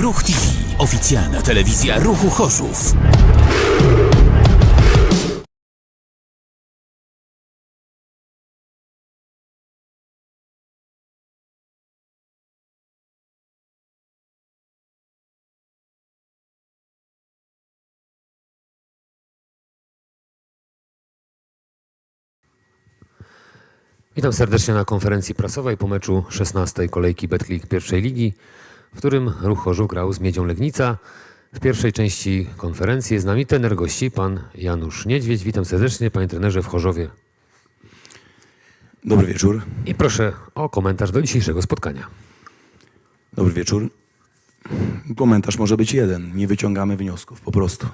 Ruch TV. Oficjalna telewizja Ruchu Chorzów. Witam serdecznie na konferencji prasowej po meczu 16. kolejki Betclic pierwszej ligi, w którym Ruch Chorzów grał z Miedzią Legnica. W pierwszej części konferencji jest z nami trener gości, pan Janusz Niedźwiedź. Witam serdecznie, panie trenerze w Chorzowie. Dobry wieczór. I proszę o komentarz do dzisiejszego spotkania. Dobry wieczór. Komentarz może być jeden. Nie wyciągamy wniosków, po prostu.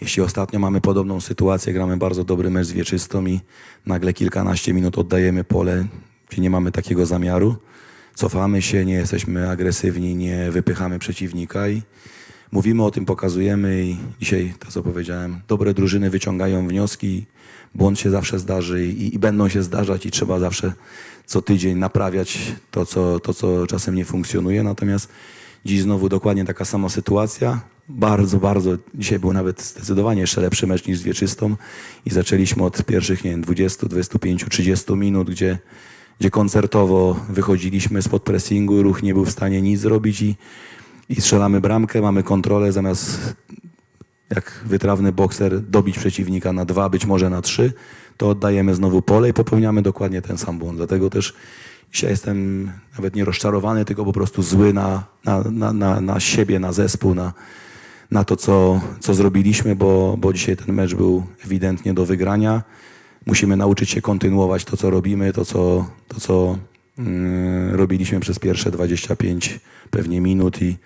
Jeśli ostatnio mamy podobną sytuację, gramy bardzo dobry mecz z Wieczystą i nagle kilkanaście minut oddajemy pole, gdzie nie mamy takiego zamiaru, cofamy się, nie jesteśmy agresywni, nie wypychamy przeciwnika i mówimy o tym, pokazujemy i dzisiaj, to co powiedziałem, dobre drużyny wyciągają wnioski, błąd się zawsze zdarzy i, i będą się zdarzać i trzeba zawsze co tydzień naprawiać to co, to, co czasem nie funkcjonuje. Natomiast dziś znowu dokładnie taka sama sytuacja. Bardzo, bardzo, dzisiaj był nawet zdecydowanie jeszcze lepszy mecz niż z Wieczystą i zaczęliśmy od pierwszych, nie wiem, 20, 25, 30 minut, gdzie, gdzie koncertowo wychodziliśmy spod pressingu, ruch nie był w stanie nic zrobić i, i strzelamy bramkę, mamy kontrolę zamiast jak wytrawny bokser dobić przeciwnika na dwa, być może na trzy, to oddajemy znowu pole i popełniamy dokładnie ten sam błąd. Dlatego też dzisiaj jestem nawet nie rozczarowany, tylko po prostu zły na, na, na, na, na siebie, na zespół, na, na to, co, co zrobiliśmy, bo, bo dzisiaj ten mecz był ewidentnie do wygrania. Musimy nauczyć się kontynuować to, co robimy, to, co, to, co mm, robiliśmy przez pierwsze 25 pewnie minut i,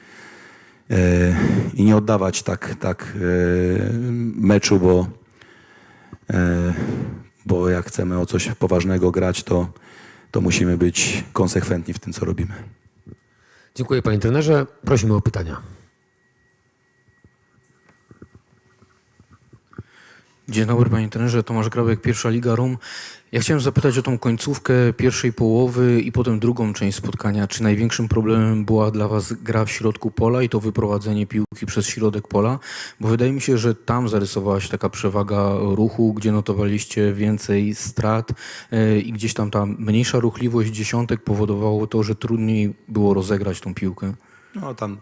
e, i nie oddawać tak, tak e, meczu, bo, e, bo jak chcemy o coś poważnego grać, to, to musimy być konsekwentni w tym, co robimy. Dziękuję panie trenerze. Prosimy o pytania. Dzień dobry panie trenerze, Tomasz Grabek, pierwsza Liga RUM. Ja chciałem zapytać o tą końcówkę pierwszej połowy i potem drugą część spotkania. Czy największym problemem była dla was gra w środku pola i to wyprowadzenie piłki przez środek pola? Bo wydaje mi się, że tam zarysowała się taka przewaga ruchu, gdzie notowaliście więcej strat e, i gdzieś tam ta mniejsza ruchliwość dziesiątek powodowało to, że trudniej było rozegrać tą piłkę. No tam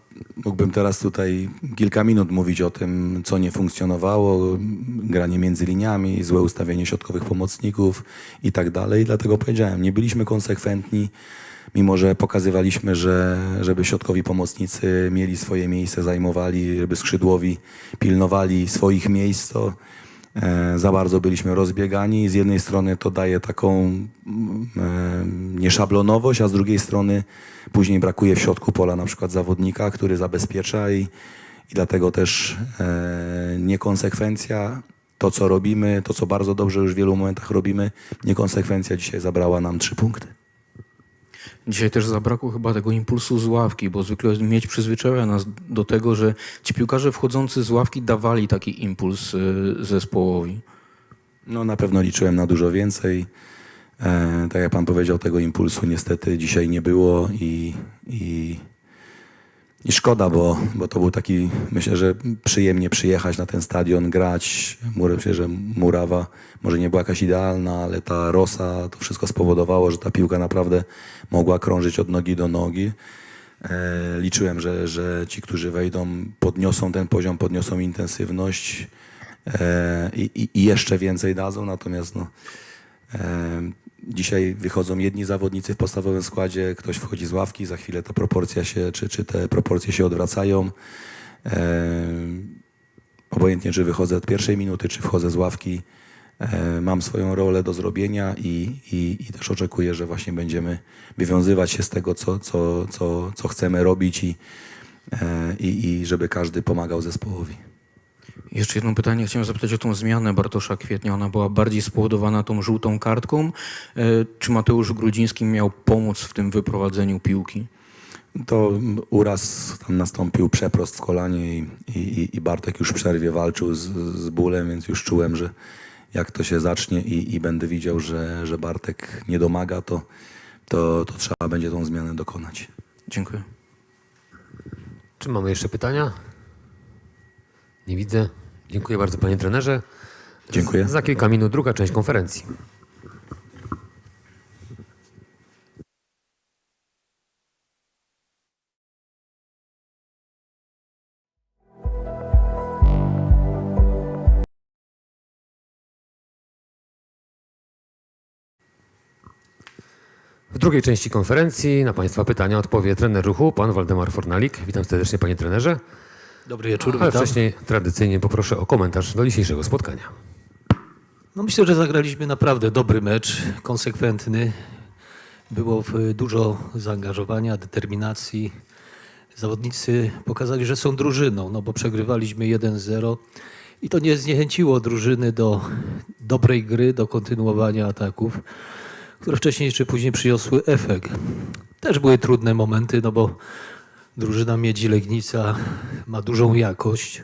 mógłbym teraz tutaj kilka minut mówić o tym, co nie funkcjonowało, granie między liniami, złe ustawienie środkowych pomocników i tak dalej. Dlatego powiedziałem, nie byliśmy konsekwentni, mimo że pokazywaliśmy, że żeby środkowi pomocnicy mieli swoje miejsce, zajmowali, żeby skrzydłowi pilnowali swoich miejsc, to za bardzo byliśmy rozbiegani. Z jednej strony to daje taką mm, e, nieszablonowość, a z drugiej strony później brakuje w środku pola na przykład zawodnika, który zabezpiecza i, i dlatego też e, niekonsekwencja, to co robimy, to co bardzo dobrze już w wielu momentach robimy, niekonsekwencja dzisiaj zabrała nam trzy punkty. Dzisiaj też zabrakło chyba tego impulsu z ławki, bo zwykle mieć przyzwyczaja nas do tego, że ci piłkarze wchodzący z ławki dawali taki impuls y, zespołowi. No na pewno liczyłem na dużo więcej. E, tak jak pan powiedział, tego impulsu niestety dzisiaj nie było i, i, i szkoda, bo, bo to był taki, myślę, że przyjemnie przyjechać na ten stadion, grać. Mur- Myślę, że murawa może nie była jakaś idealna, ale ta rosa, to wszystko spowodowało, że ta piłka naprawdę mogła krążyć od nogi do nogi. E, liczyłem, że, że ci, którzy wejdą, podniosą ten poziom, podniosą intensywność e, i, i, jeszcze więcej dadzą, natomiast no, e, dzisiaj wychodzą jedni zawodnicy w podstawowym składzie, ktoś wchodzi z ławki, za chwilę ta proporcja się, czy, czy te proporcje się odwracają. E, obojętnie, czy wychodzę od pierwszej minuty, czy wchodzę z ławki, e, mam swoją rolę do zrobienia i, i, i też oczekuję, że właśnie będziemy wywiązywać się z tego, co, co, co, co chcemy robić i, e, i, i żeby każdy pomagał zespołowi. Jeszcze jedno pytanie. Chciałem zapytać o tą zmianę Bartosza Kwietnia. Ona była bardziej spowodowana tą żółtą kartką. E, Czy Mateusz Grudziński miał pomóc w tym wyprowadzeniu piłki? To uraz tam nastąpił przeprost w kolanie i, i, i Bartek już w przerwie walczył z, z bólem, więc już czułem, że jak to się zacznie i, i będę widział, że, że Bartek nie domaga, to, to, to trzeba będzie tą zmianę dokonać. Dziękuję. Czy mamy jeszcze pytania? Nie widzę. Dziękuję bardzo panie trenerze. Dziękuję. Za kilka minut druga część konferencji. W drugiej części konferencji na Państwa pytania odpowie trener ruchu, pan Waldemar Fornalik. Witam serdecznie panie trenerze. Dobry wieczór, Ale witam. wcześniej tradycyjnie poproszę o komentarz do dzisiejszego spotkania. No myślę, że zagraliśmy naprawdę dobry mecz, konsekwentny. Było w- dużo zaangażowania, determinacji. Zawodnicy pokazali, że są drużyną, no bo przegrywaliśmy 1-0 i to nie zniechęciło drużyny do dobrej gry, do kontynuowania ataków, które wcześniej czy później przyniosły efekt. Też były trudne momenty, no bo drużyna Miedzi Legnica ma dużą jakość.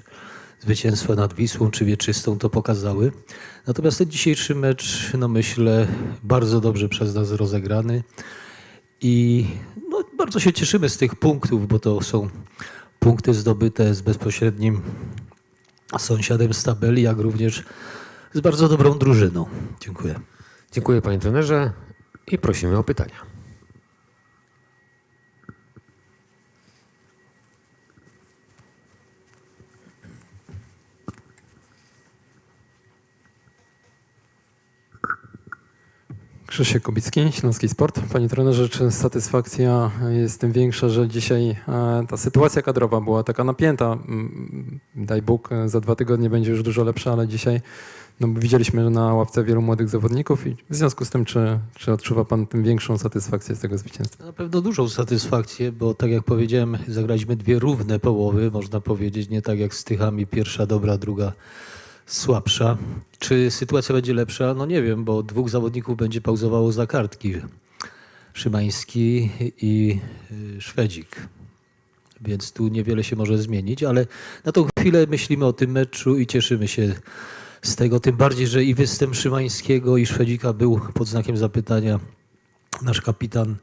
Zwycięstwa nad Wisłą czy Wieczystą to pokazały. Natomiast ten dzisiejszy mecz, no myślę, bardzo dobrze przez nas rozegrany. I no, bardzo się cieszymy z tych punktów, bo to są punkty zdobyte z bezpośrednim sąsiadem z tabeli, jak również z bardzo dobrą drużyną. Dziękuję. Dziękuję panie trenerze i prosimy o pytania. Krzysiek Kubicki, Śląski Sport. Panie trenerze, czy satysfakcja jest tym większa, że dzisiaj e, ta sytuacja kadrowa była taka napięta? Mm, Daj Bóg, e, za dwa tygodnie będzie już dużo lepsza, ale dzisiaj no, widzieliśmy na ławce wielu młodych zawodników i w związku z tym, czy, czy odczuwa Pan tym większą satysfakcję z tego zwycięstwa? Na pewno dużą satysfakcję, bo tak jak powiedziałem, zagraliśmy dwie równe połowy, można powiedzieć, nie tak jak z Tychami, pierwsza dobra, druga słabsza. Czy sytuacja będzie lepsza? No nie wiem, bo dwóch zawodników będzie pauzowało za kartki. Szymański i y, Szwedzik. Więc tu niewiele się może zmienić, ale na tą chwilę myślimy o tym meczu i cieszymy się z tego, tym bardziej, że i występ Szymańskiego i Szwedzika był pod znakiem zapytania nasz kapitan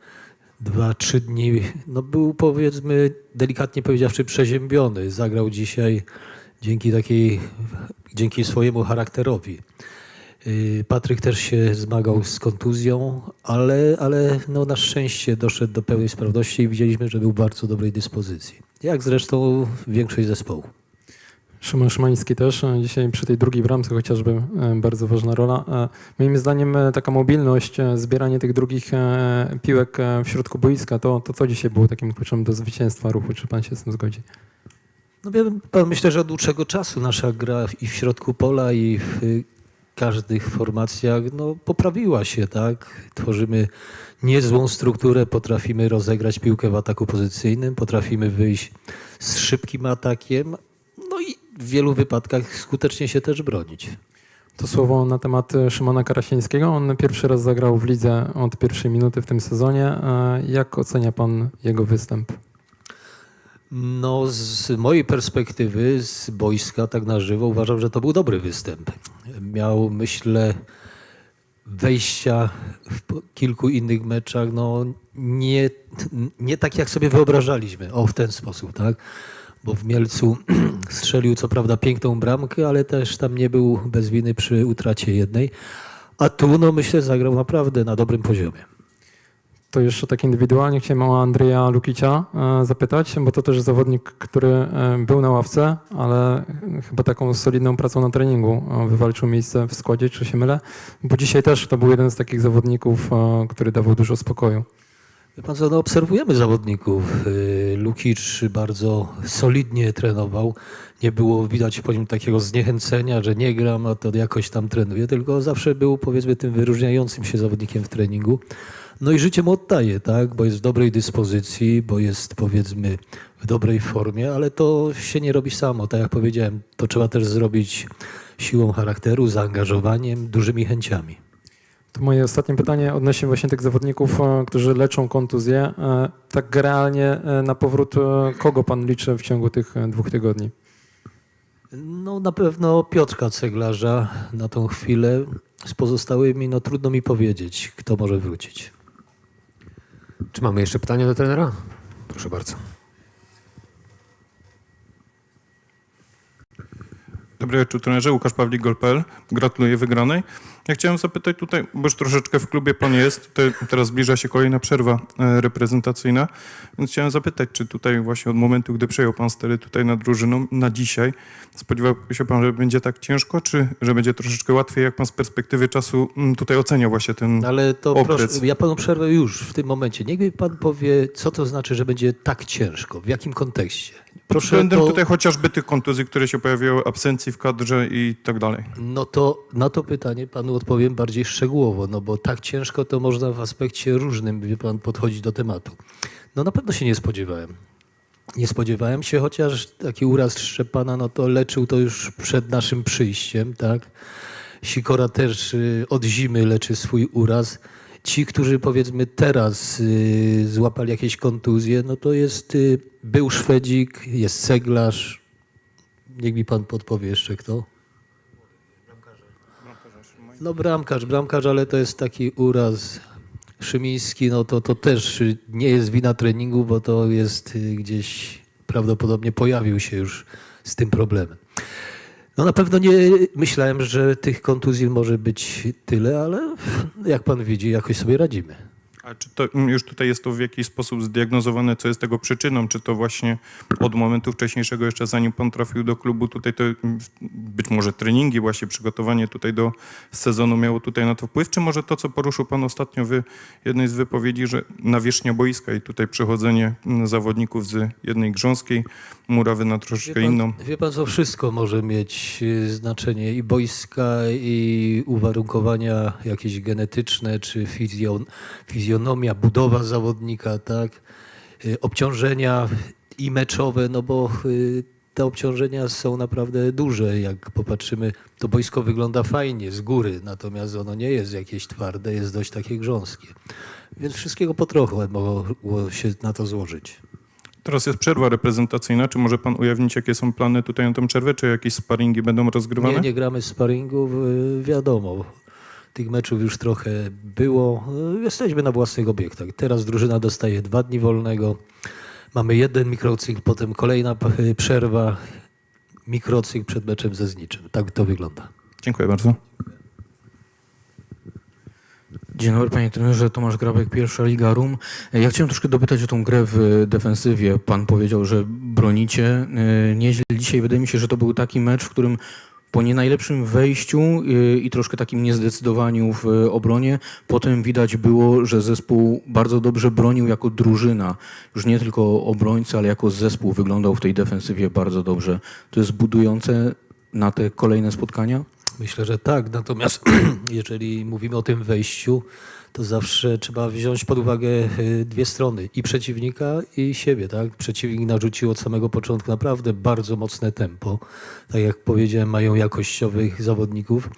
dwa, trzy dni, no był powiedzmy delikatnie powiedziawszy przeziębiony. Zagrał dzisiaj dzięki takiej, dzięki swojemu charakterowi. Yy, Patryk też się zmagał z kontuzją, ale, ale no na szczęście doszedł do pełnej sprawności i widzieliśmy, że był w bardzo dobrej dyspozycji. Jak zresztą większość zespołu. Szymon Szymański też e, dzisiaj przy tej drugiej bramce chociażby e, bardzo ważna rola. E, Moim zdaniem taka mobilność, zbieranie tych drugich piłek w środku boiska, to, to co dzisiaj było takim kluczem do zwycięstwa ruchu? Czy Pan się z tym zgodzi? No pan myślę, że od dłuższego czasu nasza gra i w środku pola i w y, każdych formacjach no, poprawiła się, tak? Tworzymy niezłą strukturę, potrafimy rozegrać piłkę w ataku pozycyjnym, potrafimy wyjść z szybkim atakiem, no i w wielu wypadkach skutecznie się też bronić. To słowo na temat e, Szymona Karasińskiego. On pierwszy raz zagrał w lidze od pierwszej minuty w tym sezonie. E, Jak ocenia Pan jego występ? No, z mojej perspektywy, z boiska, tak na żywo, uważam, że to był dobry występ. Miał, myślę, wejścia w kilku innych meczach, no nie, nie tak jak sobie wyobrażaliśmy. O, w ten sposób, tak? Bo w Mielcu strzelił co prawda piękną bramkę, ale też tam nie był bez winy przy utracie jednej. A tu, no myślę, zagrał naprawdę na dobrym poziomie. To jeszcze tak indywidualnie chciałem o Andrzeja Lukicia e, zapytać, bo to też zawodnik, który e, był na ławce, ale chyba taką solidną pracą na treningu e, wywalczył miejsce w składzie, czy się mylę? Bo dzisiaj też to był jeden z takich zawodników, który dawał dużo spokoju. Pan co, no obserwujemy zawodników. Lukic bardzo solidnie trenował. Nie było widać po nim takiego zniechęcenia, że nie gram, a to jakoś tam trenuje, tylko zawsze był powiedzmy tym wyróżniającym się zawodnikiem w treningu. No i życie mu oddaje, tak, bo jest w dobrej dyspozycji, bo jest powiedzmy w dobrej formie, ale to się nie robi samo. Tak jak powiedziałem, to trzeba też zrobić siłą charakteru, zaangażowaniem, dużymi chęciami. To moje ostatnie pytanie odnośnie właśnie tych zawodników, e, którzy leczą kontuzję. E, Tak generalnie e, na powrót kogo pan liczy w ciągu tych dwóch tygodni? No na pewno Piotrka Ceglarza na tą chwilę. Z pozostałymi no trudno mi powiedzieć, kto może wrócić. Czy mamy jeszcze pytania do trenera? Proszę bardzo. Dobry wieczór trenerze, Łukasz Pawlik, Golpel. Gratuluję wygranej. Ja chciałem zapytać tutaj, bo już troszeczkę w klubie pan jest, teraz zbliża się kolejna przerwa e, reprezentacyjna, więc chciałem zapytać, czy tutaj właśnie od momentu, gdy przejął pan stery tutaj nad drużyną, na dzisiaj, spodziewał się pan, że będzie tak ciężko, czy że będzie troszeczkę łatwiej, jak pan z perspektywy czasu mm, tutaj ocenia właśnie ten Ale to okres? proszę, ja panu przerwę już w tym momencie. Niech mi pan powie, co to znaczy, że będzie tak ciężko, w jakim kontekście. Proszę Względem to, tutaj chociażby tych kontuzji, które się pojawiały, absencji w kadrze i tak dalej. No to na to pytanie panu odpowiem bardziej szczegółowo, no bo tak ciężko to można w aspekcie różnym, wie pan, podchodzić do tematu. No na pewno się nie spodziewałem. Nie spodziewałem się, chociaż taki uraz Szczepana, no to leczył to już przed naszym przyjściem, tak? Sikora też y, od zimy leczy swój uraz. Ci, którzy powiedzmy teraz y, złapali jakieś kontuzje, no to jest, y, był Szwedzik, jest ceglarz. Niech mi pan podpowie jeszcze kto. No bramkarz, bramkarz, ale to jest taki uraz Szymiński, no to, to też nie jest wina treningu, bo to jest y, gdzieś prawdopodobnie pojawił się już z tym problemem. No na pewno nie myślałem, że tych kontuzji może być tyle, ale jak pan widzi, jakoś sobie radzimy. A czy to mm, już tutaj jest to w jakiś sposób zdiagnozowane, co jest tego przyczyną? Czy to właśnie od momentu wcześniejszego, jeszcze zanim pan trafił do klubu, tutaj to mm, być może treningi, właśnie przygotowanie tutaj do sezonu miało tutaj na to wpływ? Czy może to, co poruszył pan ostatnio w jednej z wypowiedzi, że nawierzchnia boiska i tutaj przechodzenie mm, zawodników z jednej grząskiej murawy na troszeczkę Wie pan, inną? wie pan, co wszystko może mieć y, znaczenie i boiska, i uwarunkowania jakieś genetyczne, czy fizjon, fizjonomia, budowa zawodnika, tak? Y, Obciążenia i meczowe, no bo y, te obciążenia są naprawdę duże. Jak popatrzymy, to boisko wygląda fajnie z góry, natomiast ono nie jest jakieś twarde, jest dość takie grząskie. Więc wszystkiego po trochu mogło się na to złożyć. Teraz jest przerwa reprezentacyjna. Czy może pan ujawnić, jakie są plany tutaj na tę przerwę? Czy jakieś sparingi będą rozgrywane? Nie, nie gramy sparingów, y, wiadomo. Tych meczów już trochę było. Y, Jesteśmy na własnych obiektach. Teraz drużyna dostaje dwa dni wolnego. Mamy jeden mikrocykl, potem kolejna p- przerwa. Mikrocykl przed meczem ze Zniczem. Tak to wygląda. Dziękuję bardzo. Dzień dobry panie trenerze, Tomasz Grabek, pierwsza Liga RUM. Ja chciałem troszkę dopytać o tą grę w defensywie. Pan powiedział, że bronicie e, nieźle. Dzisiaj wydaje mi się, że to był taki mecz, w którym po nie najlepszym wejściu e, i troszkę takim niezdecydowaniu w obronie, potem widać było, że zespół bardzo dobrze bronił jako drużyna. Już nie tylko obrońca, ale jako zespół wyglądał w tej defensywie bardzo dobrze. To jest budujące na te kolejne spotkania? Myślę, że tak. Natomiast jeżeli mówimy o tym wejściu, to zawsze trzeba wziąć pod uwagę y, dwie strony. I przeciwnika, i siebie. Tak? Przeciwnik narzucił od samego początku naprawdę bardzo mocne tempo. Tak jak powiedziałem, mają jakościowych zawodników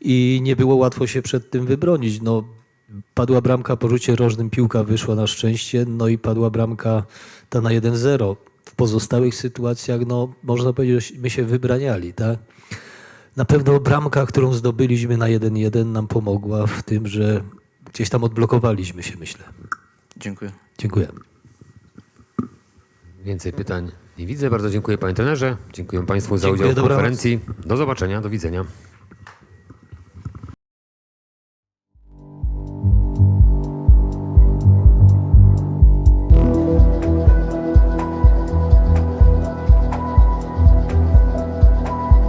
i nie było łatwo się przed tym wybronić. No, padła bramka po rzucie rożnym, piłka wyszła na szczęście, no i padła bramka ta na 1-0. W pozostałych sytuacjach, no, można powiedzieć, my się wybraniali, tak? Na pewno bramka, którą zdobyliśmy na 1-1 nam pomogła w tym, że gdzieś tam odblokowaliśmy się, myślę. Dziękuję. Dziękuję. Więcej pytań nie widzę. Bardzo dziękuję panie trenerze. Dziękuję państwu za Dziękuję, udział w konferencji. Do zobaczenia, do widzenia.